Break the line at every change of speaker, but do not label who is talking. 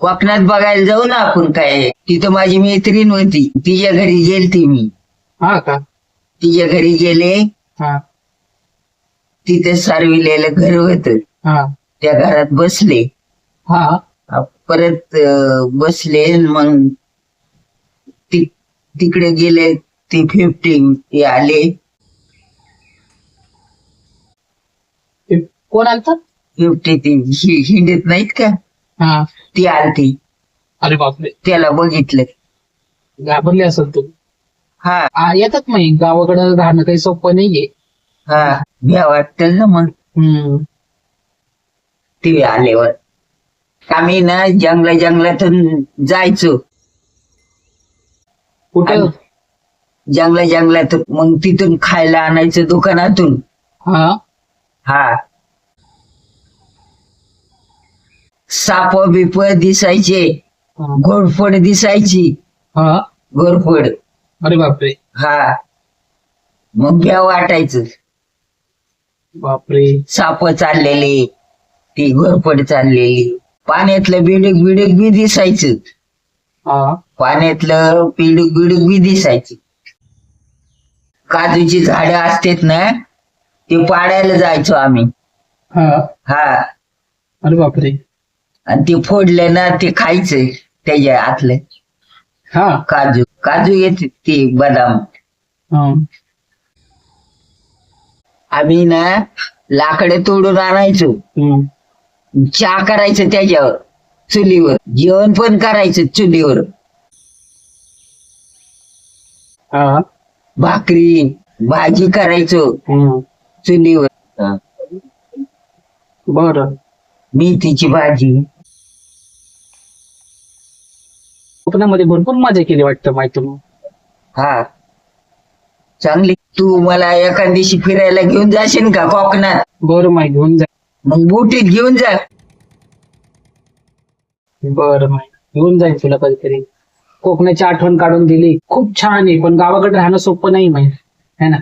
कोकणात बघायला जाऊ ना आपण काय. तिथं माझी मैत्रीण होती. तिच्या घरी गेलती मी.
हा का?
तिच्या घरी गेले.
हा.
तिथे सारविलेलं घर होत.
हा.
त्या घरात बसले.
हा.
परत अ, बसले मग तिकडे गेले. ते फिफ्टी ते आले.
ते कोण आलत?
फिफ्टी ती हि- हिंडत नाहीत का?
हा.
ती आलती.
अरे बापरे.
त्याला बघितलं.
घाबरले असेल तू.
हा.
आ, येतात मग गावाकडे राहणं काही सोपं नाहीये.
हा. भ्या वाटत ना मग.
हम्म.
ते आल्यावर. आम्ही ना जंगला जंगलातून जायचो.
कुठं?
जंगला जंगलातून मग तिथून खायला आणायचं दुकानातून.
हा.
हा. साप बिप दिसायचे. घोरफड दिसायची.
हा?
घोरफड
अरे बापरे.
हा. मग भ्या वाटायचं.
बापरे.
साप चाललेले ती घोरफड चाललेली. पाण्यातलं बिडूक बिडूक बी दिसायचं.
हा?
पाण्यातलं पिडूक बिडूक बी दिसायची. काजूची झाडं असतात ना ते पाडायला जायचो आम्ही.
हा?
हा.
अरे बापरे.
आणि ते फोडलं ना ते खायचं त्याच्या आतलं
हा.
काजू काजू येते ते बदाम.
हा.
आम्ही ना लाकडे तोडून आणायचो.
हम्म.
चहा करायचं त्याच्यावर चुलीवर. जेवण पण करायचं चुलीवर.
हा.
भाकरी भाजी करायचो
हम्म.
चुलीवर.
बरं.
मेथीची भाजी.
कोकणामध्ये भरपूर मजा केली वाटतं माहिती
हा. चांगली. तू मला एका दिवशी फिरायला घेऊन जाशील का कोकणात?
बरं माहिती घेऊन जा.
मग बोटीत घेऊन जा.
बरं माहिती घेऊन जाईल तुला कधीतरी. कोकणाची आठवण काढून दिली. खूप छान आहे पण गावाकडे राहणं सोपं नाही माहिती है ना?